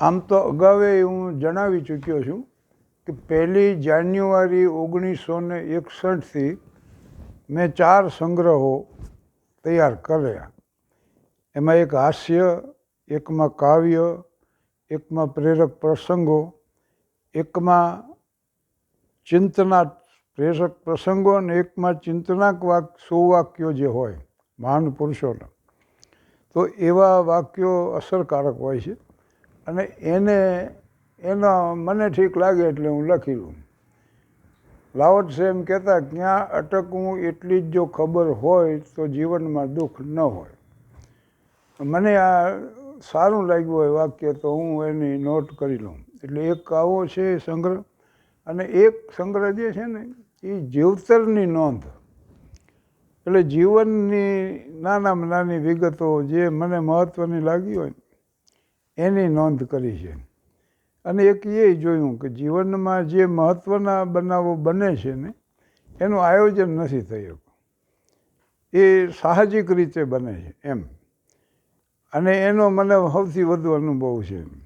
આમ તો અગાઉએ હું જણાવી ચૂક્યો છું કે પહેલી જાન્યુઆરી ઓગણીસો ને એકસઠથી મેં ચાર સંગ્રહો તૈયાર કર્યા. એમાં એક હાસ્ય, એકમાં કાવ્ય, એકમાં પ્રેરક પ્રસંગો, એકમાં ચિંતના પ્રેરક પ્રસંગો અને એકમાં ચિંતનાક વાક સુવાક્યો જે હોય, મહાન પુરુષોના. તો એવા વાક્યો અસરકારક હોય છે. અને એને, એનો મને ઠીક લાગે એટલે હું લખી લઉં. લાવત છે એમ કહેતા, ક્યાં અટકવું એટલી જ જો ખબર હોય તો જીવનમાં દુઃખ ન હોય. મને આ સારું લાગ્યું હોય વાક્ય, તો હું એની નોટ કરી લઉં. એટલે એક કાવો છે સંગ્રહ, અને એક સંગ્રહ જે છે ને, એ જીવતરની નોંધ. એટલે જીવનની નાનામાં નાની વિગતો જે મને મહત્ત્વની લાગી હોય એની નોંધ કરી છે. અને એક એ જોયું કે જીવનમાં જે મહત્ત્વના બનાવો બને છે ને, એનું આયોજન નથી થયું. એ સાહજિક રીતે બને છે એમ. અને એનો મને સૌથી વધુ અનુભવ છે.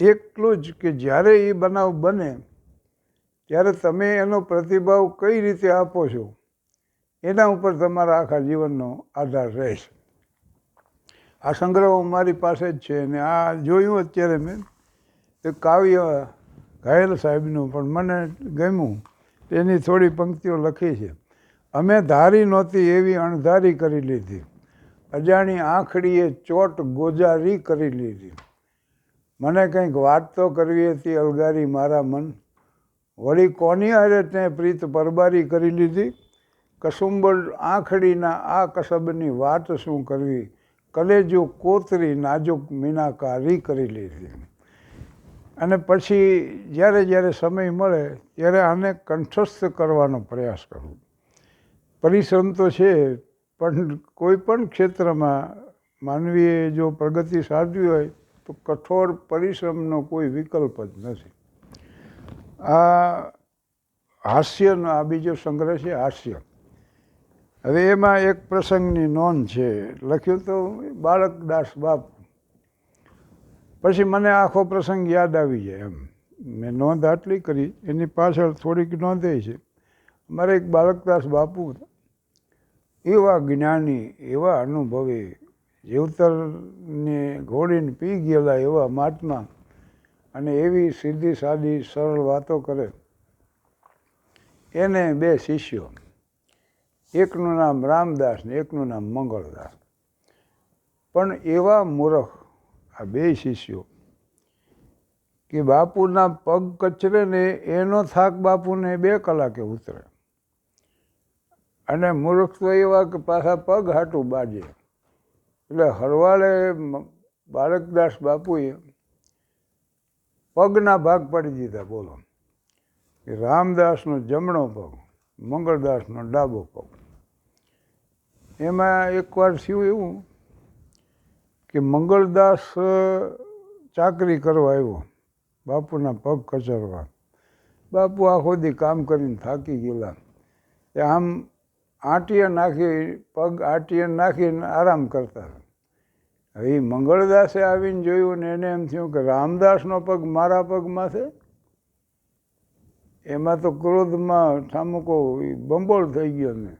એટલું જ કે જ્યારે એ બનાવ બને, ત્યારે તમે એનો પ્રતિભાવ કઈ રીતે આપો છો, એના ઉપર તમારા આખા જીવનનો આધાર રહેશે. આ સંગ્રહો મારી પાસે જ છે અને આ જોયું અત્યારે મેં. એ કાવ્ય ઘાયલ સાહેબનું પણ મને ગમ્યું. તેની થોડી પંક્તિઓ લખી છે. અમે ધારી નહોતી એવી અણધારી કરી લીધી. અજાણી આંખડીએ ચોટ ગોજારી કરી લીધી. મને કંઈક વાત તો કરવી હતી અલગારી મારા મન. વળી કોની હારે તે પ્રીત પરબારી કરી લીધી? કસુંબલ આંખડીના આ કસબની વાત શું કરવી? કલેજો કોતરી નાજુક મીનાકારી કરી લીધી. અને પછી જ્યારે જ્યારે સમય મળે ત્યારે આને કંઠસ્થ કરવાનો પ્રયાસ કરું. પરિશ્રમ તો છે, પણ કોઈ પણ ક્ષેત્રમાં માનવીએ જો પ્રગતિ સાધવી હોય તો કઠોર પરિશ્રમનો કોઈ વિકલ્પ જ નથી. આ હાસ્યનો આ બીજો સંગ્રહ છે હાસ્ય. હવે એમાં એક પ્રસંગની નોંધ છે. લખ્યું તો બાળકદાસ બાપુ. પછી મને આખો પ્રસંગ યાદ આવી જાય એમ. મેં નોંધ આટલી કરી, એની પાછળ થોડીક નોંધે છે. મારે એક બાળકદાસ બાપુ એવા જ્ઞાની, એવા અનુભવી, જીવતરને ઘોડીને પી ગયેલા એવા મહાત્મા અને એવી સીધી સાદી, સરળ વાતો કરે. એને બે શિષ્યો એકનું નામ રામદાસ ને એકનું નામ મંગળદાસ. પણ એવા મૂરખ આ બે શિષ્યો કે બાપુના પગ કચરે ને એનો થાક બાપુને બે કલાકે ઉતરે. અને મૂર્ખ તો એવા કે પાછા પગ હાટું બાજે. એટલે હરવાળે બાળકદાસ બાપુએ પગના ભાગ પાડી દીધા, બોલો. રામદાસનો જમણો પગ, મંગળદાસનો ડાબો પગ. એમાં એકવાર થયું એવું કે મંગળદાસ ચાકરી કરવા આવ્યો, બાપુના પગ કચરવા બાપુ આખો દી કામ કરીને થાકી ગયેલા. એ આમ આંટીએ નાખી, પગ આંટીએ નાખીને આરામ કરતા. હવે મંગળદાસે આવીને જોયું ને એને એમ થયું કે રામદાસનો પગ મારા પગમાં છે? એમાં તો ક્રોધમાં ઠામુકો બંબોળ થઈ ગયો ને.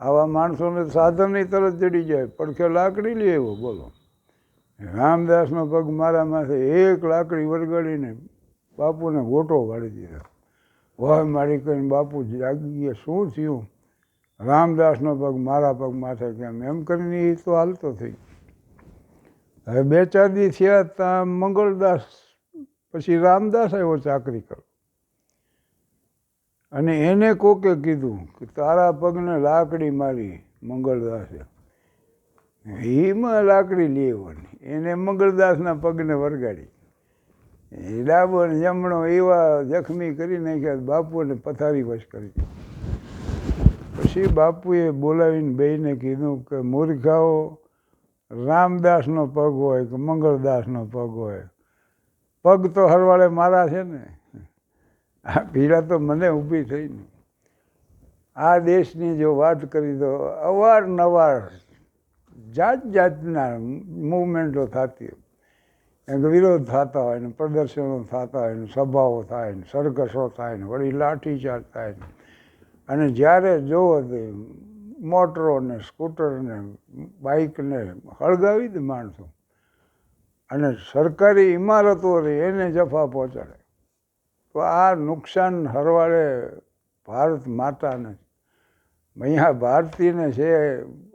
આવા માણસોને સાધનની તરત ચડી જાય. પડખે લાકડી લે એવો, બોલો. રામદાસનો પગ મારા માથે એક લાકડી વળગાડીને બાપુને ગોટો વાળી દીધો. વાહ, મારી કરીને બાપુ જાગી ગયા શું થયું? રામદાસનો પગ મારા પગ માથે કેમ? એમ કરીને એ તો હાલતો થઈ હવે બે ચાર દી થયા ત્યાં મંગળદાસ, પછી રામદાસ આવ્યો ચાકરી કરો અને એને કોકે કીધું કે તારા પગને લાકડી મારી, મંગળદાસે એમાં. લાકડી લેવાની. એને મંગળદાસના પગને વરગાડી. એ ડાબો ને જમણો એવા જખમી કરી નાખ્યા બાપુને પથારી વશ કરી પછી બાપુએ બોલાવીને બેયને કીધું કે મૂર્ખાઓ, રામદાસનો પગ હોય કે મંગળદાસનો પગ હોય. પગ તો હરવાળે મારા છે ને. આ પીડા તો મને ઊભી થઈ ને. આ દેશની જો વાત કરી તો અવારનવાર જાત જાતના મૂવમેન્ટો થતી એનો વિરોધ થતા હોય ને, પ્રદર્શનો થતા હોય ને, સભાઓ થાય ને, સરઘસો થાય ને, વળી લાઠીચાર્જ થાય ને. અને જ્યારે જોવો તે મોટરો ને, સ્કૂટર ને બાઇક હળગાવી દે માણસો. અને સરકારી ઇમારતો રહી, એને જફા પહોંચાડે. તો આ નુકસાન હરવાળે ભારત માતાને અહીંયા ભારતીયને છે,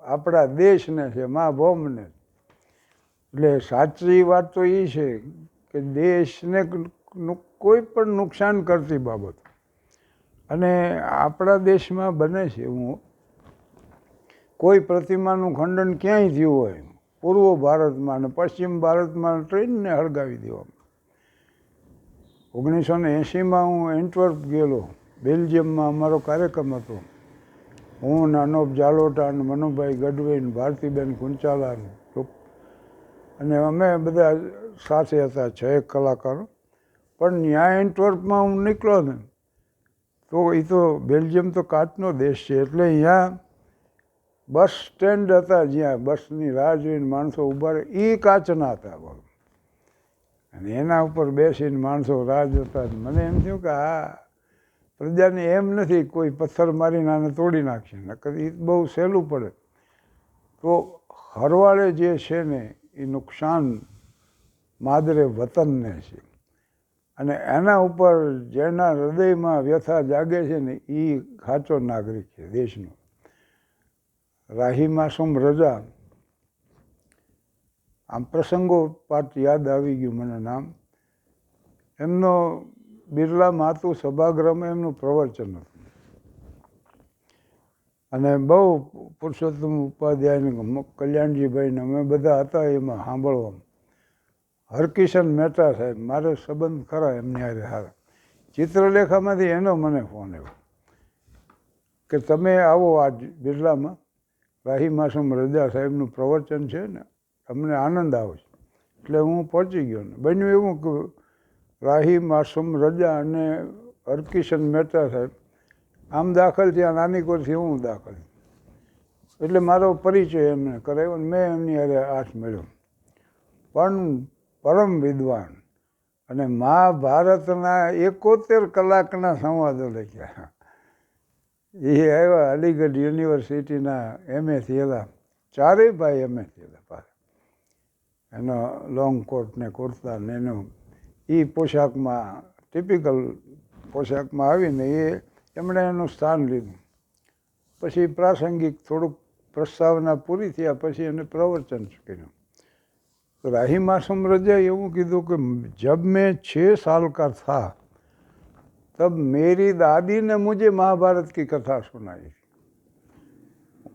આપણા દેશને છે, મા બોમને એટલે સાચી વાત તો એ છે કે દેશને કોઈ પણ નુકસાન કરતી બાબત. અને આપણા દેશમાં બને છે હું. કોઈ પ્રતિમાનું ખંડન ક્યાંય થયું હોય. પૂર્વ ભારતમાં અને પશ્ચિમ ભારતમાં ટ્રેનને હળગાવી દેવામાં. ઓગણીસો ને એંશીમાં હું એન્ટવર્પ ગયેલો. બેલ્જિયમમાં અમારો કાર્યક્રમ હતો. હું નાનોબ જાલોટા ને મનુભાઈ ગઢવીન, ભારતીબેન કુંચાલા અને અમે બધા સાથે હતા છ એક કલાકારો. પણ ત્યાં એન્ટવર્પમાં હું નીકળ્યો ને, તો એ તો બેલ્જિયમ તો કાચનો દેશ છે. એટલે અહીંયા બસ સ્ટેન્ડ હતા જ્યાં બસની રાહ જોઈને માણસો ઊભા રહે. એ કાચના હતા અને એના ઉપર બેસીને માણસો રાહ જોતા. મને એમ થયું કે આ પ્રજાને એમ નથી કોઈ પથ્થર મારીને આને તોડી નાખશે. નકર એ બહુ સહેલું પડે. તો હરવાળે જે છે ને એ નુકસાન માદરે વતનને છે. અને એના ઉપર જેના હૃદયમાં વ્યથા જાગે છે ને એ સાચો નાગરિક છે, દેશનો. રાહી માસુમ રજા. આમ પ્રસંગો પાઠ યાદ આવી ગયું મને નામ. એમનો બિરલા માતુ સભાગૃહમાં એમનું પ્રવચન હતું. અને બહુ પુરુષોત્તમ ઉપાધ્યાય કલ્યાણજીભાઈને અમે બધા હતા એમાં સાંભળવામાં. હરકિશન મહેતા સાહેબ, મારે સંબંધ ખરા એમની હારે હારા. ચિત્રલેખામાંથી એનો મને ફોન આવ્યો કે તમે આવો આ બિરલામાં. રાહી માસુમ રજા સાહેબનું પ્રવચન છે ને અમને આનંદ આવે છે. એટલે હું પહોંચી ગયો ને. બન્યું એવું કે રાહી, માસુમ, રજા અને હરકિશન મહેતા સાહેબ, આમ દાખલ થયા, નાની કોરથી હું દાખલ. એટલે મારો પરિચય એમને કરાવ્યો ને મેં એમની હારે હાથ મળ્યો પણ પરમ વિદ્વાન અને મહાભારતના એકોતેર કલાકના સંવાદો લખ્યા. એ આવ્યા અલીગઢ યુનિવર્સિટીના એમએ થયેલા, ચારેય ભાઈ એમએ થયેલા. પાછા એનો લોંગ કોટ ને કુર્તા ને એનું. એ પોશાકમાં ટિપિકલ પોશાકમાં આવીને એ એમણે એનું સ્થાન લીધું. પછી પ્રાસંગિક થોડુંક પ્રસ્તાવના પૂરી થયા પછી એને પ્રવચન કર્યું. તો રાહી માસુમ રજાએ એવું કીધું કે, જબ મેં છ સાલ કા થા, તબ મેરી દાદીને મુજે મહાભારત કી કથા સુનાઈ.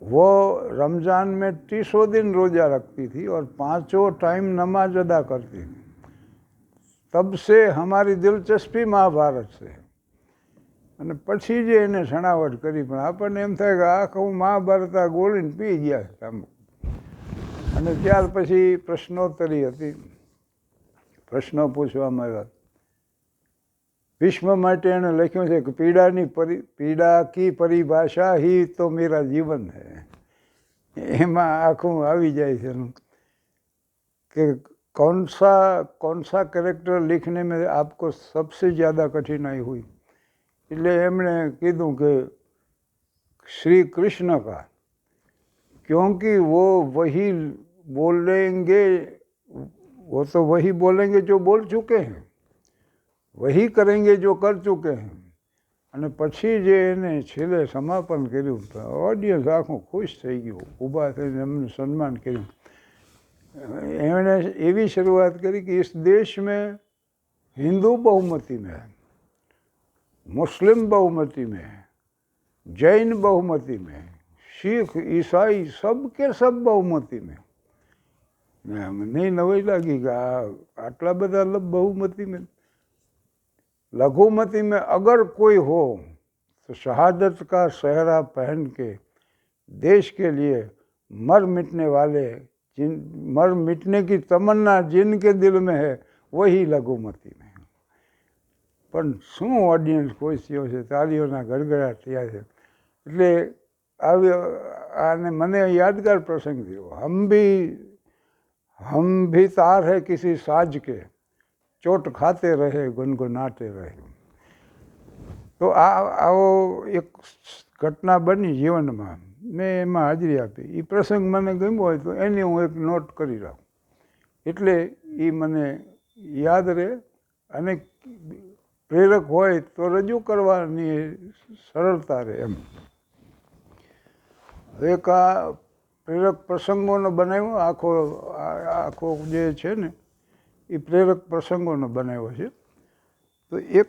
वो रमज़ान में तीसों दिन रोज़ा रखती थी और पांचों टाइम नमाज अदा करती थी तब से हमारी दिलचस्पी महाभारत से है અને પછી જે એને છણાવટ કરી પણ આપણને એમ થાય કે આખું મહાભારત આ ગોળીને પી ગયા છે આમ અને ત્યાર પછી પ્રશ્નોત્તરી હતી પ્રશ્નો પૂછવામાં આવ્યા ભીષ્મ માટે એણે લખ્યું છે કે પીડાની પરી પીડા કી પરિભાષા હી તો મેરા જીવન હે. એમાં આખું આવી જાય છે કે કોનસા કોનસા કેરેક્ટર લીખને મેં આપકો સબસે જ્યાદા કઠિનાઈ હોય એટલે એમણે કીધું કે શ્રી કૃષ્ણ કા, ક્યોકી વો વહી બોલેંગે વો તો વહી બોલેંગે જો બોલ ચૂકે હૈ. वही करेंगे जो कर चुके हैं અને પછી જે એને છેલ્લે સમાપન કર્યું તો ઓડિયન્સ આખું ખુશ થઈ ગયું ઊભા થઈને એમનું સન્માન કર્યું એમણે એવી શરૂઆત કરી કે इस देश में हिंदू बहुमती में है मुस्लिम बहुमती में है जैन बहुमती में है सिख ईसाई सब के सब बहुमती में ને મને નવાઈ લાગી કે આ આટલા બધા લ- बहुमती में लघुमती में अगर कोई हो तो शहादत का सहरा पहन के देश के लिए मर मिटने वाले जिन मर मिटने की तमन्ना जिनके दिल में है वही लघुमती में है પણ શું ઓડિયન્સ ખુશ થયો છે તાળીઓના ગડગડાટ થયા છે એટલે આવી આને મને યાદગાર પ્રસંગ થયો હમ ભી हम भी तार है किसी साज के ચોટ ખાતે રહે ગુનગુનાતે રહે. તો આ, આવો એક ઘટના બની જીવનમાં. મેં એમાં હાજરી આપી. એ પ્રસંગ મને ગમ્યો હોય તો એની હું એક નોટ કરી રાખું. એટલે એ મને યાદ રહે અને પ્રેરક હોય તો રજૂ કરવાની સરળતા રહે એમ. એક આ પ્રેરક પ્રસંગોનો બનાવ્યો. આખો આખો જે છે ને એ પ્રેરક પ્રસંગોનો બનાવ્યો છે. તો એક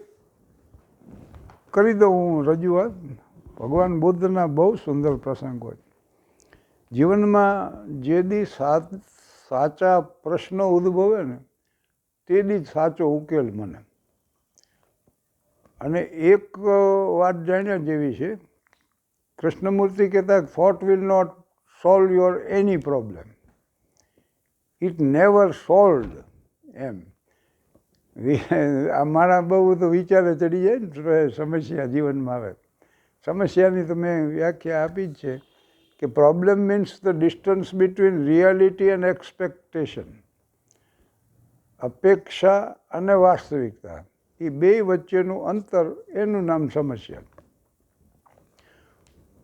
કરી દઉં હું રજૂઆત. ભગવાન બુદ્ધના બહુ સુંદર પ્રસંગો છે. જીવનમાં જે દી સાત સાચા પ્રશ્નો ઉદ્ભવે ને, તે દી સાચો ઉકેલ મને. અને એક વાત જાણ્યા જેવી છે. કૃષ્ણમૂર્તિ કહેતા thought will not solve your any problem it never solve them. અમારા બહુ તો વિચારે ચડી જાય ને સમસ્યા જીવનમાં આવે. સમસ્યાની તો મેં વ્યાખ્યા આપી જ છે કે problem means the distance between reality and expectation અપેક્ષા અને વાસ્તવિકતા એ બે વચ્ચેનું અંતર, એનું નામ સમસ્યા.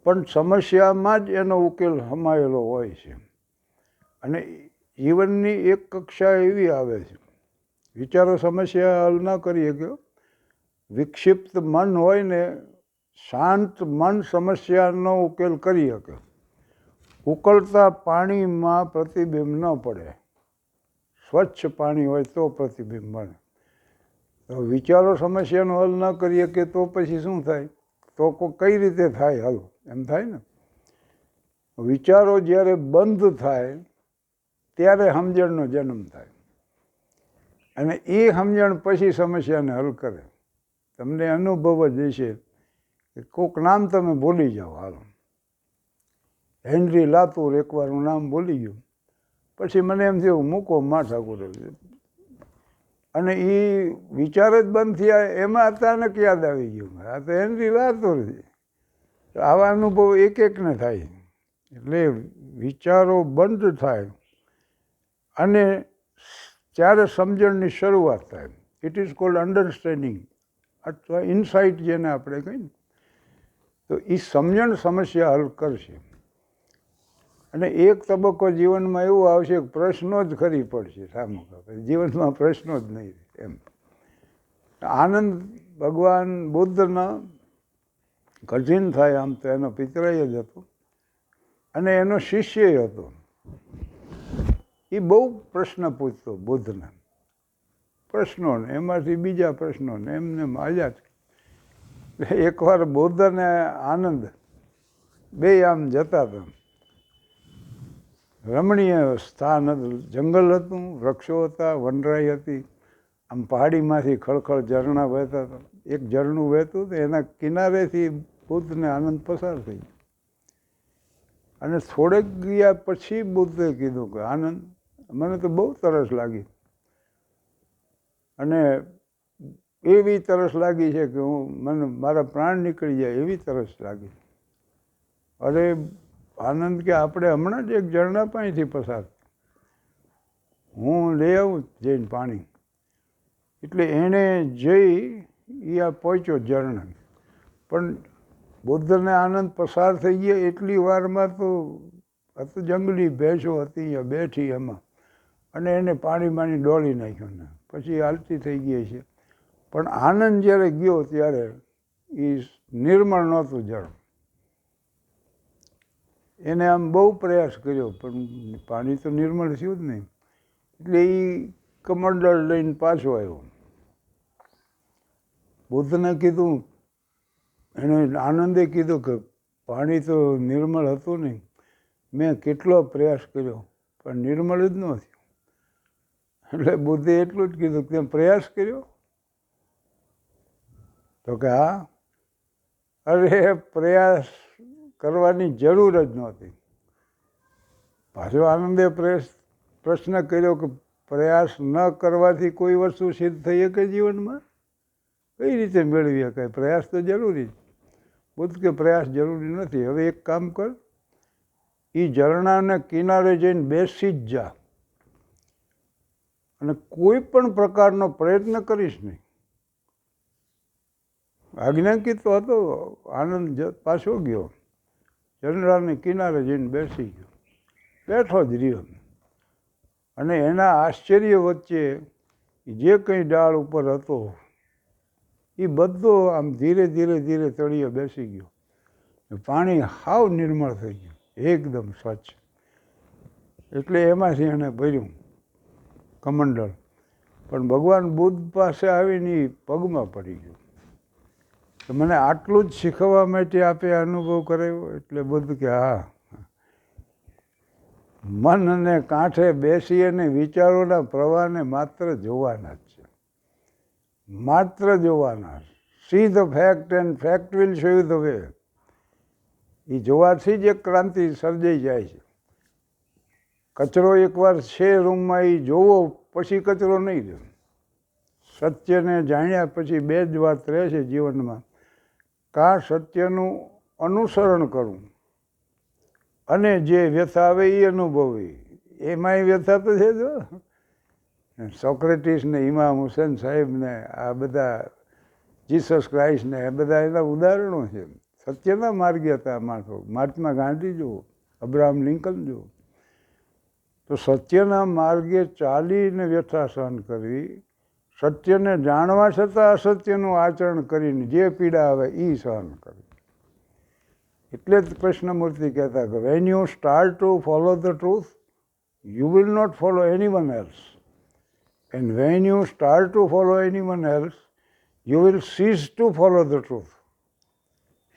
પણ સમસ્યામાં જ એનો ઉકેલ સમાયેલો હોય છે. અને જીવનની એક કક્ષા એવી આવે છે. વિચારો સમસ્યા હલ ન કરી શક્યો. વિક્ષિપ્ત મન હોય ને શાંત મન સમસ્યાનો ઉકેલ કરી શકે. ઉકળતા પાણીમાં પ્રતિબિંબ ન પડે. સ્વચ્છ પાણી હોય તો પ્રતિબિંબ મળે. તો વિચારો સમસ્યાનો હલ ન કરી કે તો પછી શું થાય? તો કઈ રીતે થાય હલ? એમ થાય ને? વિચારો જ્યારે બંધ થાય ત્યારે સમજણનો જન્મ થાય. અને એ સમજણ પછી સમસ્યાને હલ કરે. તમને અનુભવ જ હશે કે કોઈક નામ તમે ભૂલી જાઓ હાલો. હેનરી લાતુર એકવાર હું નામ ભૂલી ગયું. પછી મને એમ થયું, મૂકો મા ઠાકુર અને એ વિચાર જ બંધ થયા. એમાં અચાનક યાદ આવી ગયું. આ તો હેનરી લાતુર આવા અનુભવ એક એકને થાય. એટલે વિચારો બંધ થાય. અને ત્યારે સમજણની શરૂઆત થાય. ઇટ ઇઝ કોલ્ડ અન્ડરસ્ટેન્ડિંગ અથવા ઇનસાઇટ જેને આપણે કહીએ. તો એ સમજણ સમસ્યા હલ કરશે. અને એક તબક્કો જીવનમાં એવું આવશે કે પ્રશ્નો જ ખરી પડશે સામો જીવનમાં પ્રશ્નો જ નહીં એમ. આનંદ ભગવાન બુદ્ધના કઠિન થાય આમ તો એનો પિતરાય જ હતો. અને એનો શિષ્ય હતો. એ બહુ પ્રશ્ન પૂછતો બુદ્ધને. પ્રશ્નોને, એમાંથી બીજા પ્રશ્નોને, એમને માજા જ. એકવાર બુદ્ધ અને આનંદ, બે આમ જતા હતા. રમણીય સ્થાન હતું, જંગલ હતું, વૃક્ષો હતા, વનરાઈ હતી. આમ પહાડીમાંથી ખળખળ ઝરણા વહેતા હતા. એક ઝરણું વહેતું તો એના કિનારેથી બુદ્ધને આનંદ પસાર થઈ. અને થોડેક ગયા પછી બુદ્ધે કીધું કે, આનંદ મને તો બહુ તરસ લાગી. અને એવી તરસ લાગી છે કે હું મને, મારા પ્રાણ નીકળી જાય એવી તરસ લાગી. અરે, આનંદ કે આપણે હમણાં જ એક ઝરણા પાણીથી પસાર હું લઈ આવું જઈને પાણી. એટલે એણે જઈ એ આ પહોંચ્યો ઝરણા. પણ બુદ્ધને આનંદ પસાર થઈ ગયા એટલી વારમાં તો હતું જંગલી ભેંસો હતી બેઠી એમાં. અને એને પાણી પાણી ડોળી નાખ્યું ને. પછી હાલતી થઈ ગઈ છે. પણ આનંદ જ્યારે ગયો ત્યારે એ નિર્મળ નહોતું જળ. એને આમ બહુ પ્રયાસ કર્યો, પણ પાણી તો નિર્મળ થયું જ નહીં. એટલે એ કમંડળ લઈને પાછો આવ્યો. બુદ્ધને કીધું, એને આનંદે કીધું કે પાણી તો નિર્મળ હતું નહીં. મેં કેટલો પ્રયાસ કર્યો, પણ નિર્મળ જ ન થયું. એટલે બુદ્ધિ એટલું જ કીધું કે પ્રયાસ કર્યો. તો કે હા. અરે, પ્રયાસ કરવાની જરૂર જ નહોતી. પાછો આનંદે પ્રયાસ, પ્રશ્ન કર્યો કે પ્રયાસ ન કરવાથી કોઈ વસ્તુ સિદ્ધ થઈ શકે જીવનમાં? કઈ રીતે મેળવી શકાય? પ્રયાસ તો જરૂરી જ. બુદ્ધ કે પ્રયાસ જરૂરી નથી. હવે એક કામ કર. એ ઝરણાને કિનારે જઈને બેસી જ જા. અને કોઈ પણ પ્રકારનો પ્રયત્ન કરીશ નહીં. આજ્ઞાંકિત તો હતો, આનંદ પાછો ગયો. ચંદ્રાને કિનારે જઈને બેસી ગયો. બેઠો જ રહ્યો. અને એના આશ્ચર્ય વચ્ચે જે કંઈ ડાળ ઉપર હતો, એ બધો આમ ધીરે ધીરે ધીરે તળીએ બેસી ગયો. પાણી હાવ નિર્મળ થઈ ગયું. એકદમ સ્વચ્છ. એટલે એમાંથી એણે ભર્યું. કમંડળ. પણ ભગવાન બુદ્ધ પાસે આવીને પગમાં પડી ગયો. તો મને આટલું જ શીખવવા માટે આપે અનુભવ કરાવ્યો? એટલે બુદ્ધ કે, હા. મન અને કાંઠે બેસી અને વિચારોના પ્રવાહને માત્ર જોવાના જ છે. માત્ર જોવાના see the fact and fact will show you the way એ જોવાથી જ એક ક્રાંતિ સર્જાઈ જાય છે. કચરો એકવાર છે રૂમમાં એ જોવો, પછી કચરો નહીં દે સત્યને જાણ્યા પછી બે જ વાત રહે છે જીવનમાં. કા સત્યનું અનુસરણ કરવું અને જે વ્યથા આવે એ અનુભવી. એમાંય વ્યથા તો છે જો સોક્રેટિસને, ઇમામ હુસેન સાહેબને, આ બધા, જીસસ ક્રાઇસ્ટને એ બધા એના ઉદાહરણો છે. સત્યના માર્ગે હતા માણસો. મહાત્મા ગાંધી જુઓ, અબ્રાહમ લિંકન જુઓ. તો સત્યના માર્ગે ચાલીને વ્યથા સહન કરવી, સત્યને જાણવા છતાં અસત્યનું આચરણ કરીને જે પીડા આવે એ સહન કરવી. એટલે જ કૃષ્ણમૂર્તિ કહેતા કે when you start to follow the truth you will not follow anyone else and when you start to follow anyone else you will cease to follow the truth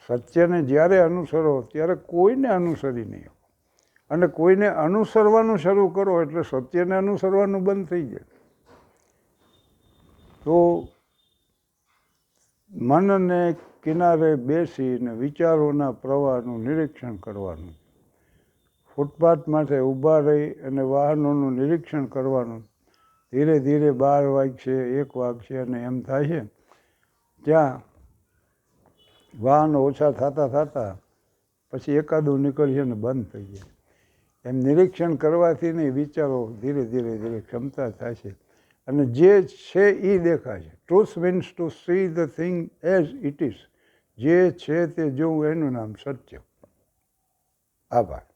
સત્યને જ્યારે અનુસરો, ત્યારે કોઈને અનુસરી નહીં અને કોઈને અનુસરવાનું શરૂ કરો એટલે સત્યને અનુસરવાનું બંધ થઈ જાય. તો મનને કિનારે બેસીને વિચારોના પ્રવાહનું નિરીક્ષણ કરવાનું, ફૂટપાથ માટે ઊભા રહી અને વાહનોનું નિરીક્ષણ કરવાનું, ધીરે ધીરે બાર વાગશે, એક વાગશે અને એમ થાય છે. ત્યાં વાહનો ઓછા થતાં થતાં પછી એકાદું નીકળશે ને બંધ થઈ જાય. એમ નિરીક્ષણ કરવાથી નહીં, વિચારો ધીરે ધીરે ધીરે ક્ષમતા છે અને જે છે એ દેખાય છે truth means to see the thing as it is જે છે તે જોવું એનું નામ સત્ય. આભાર.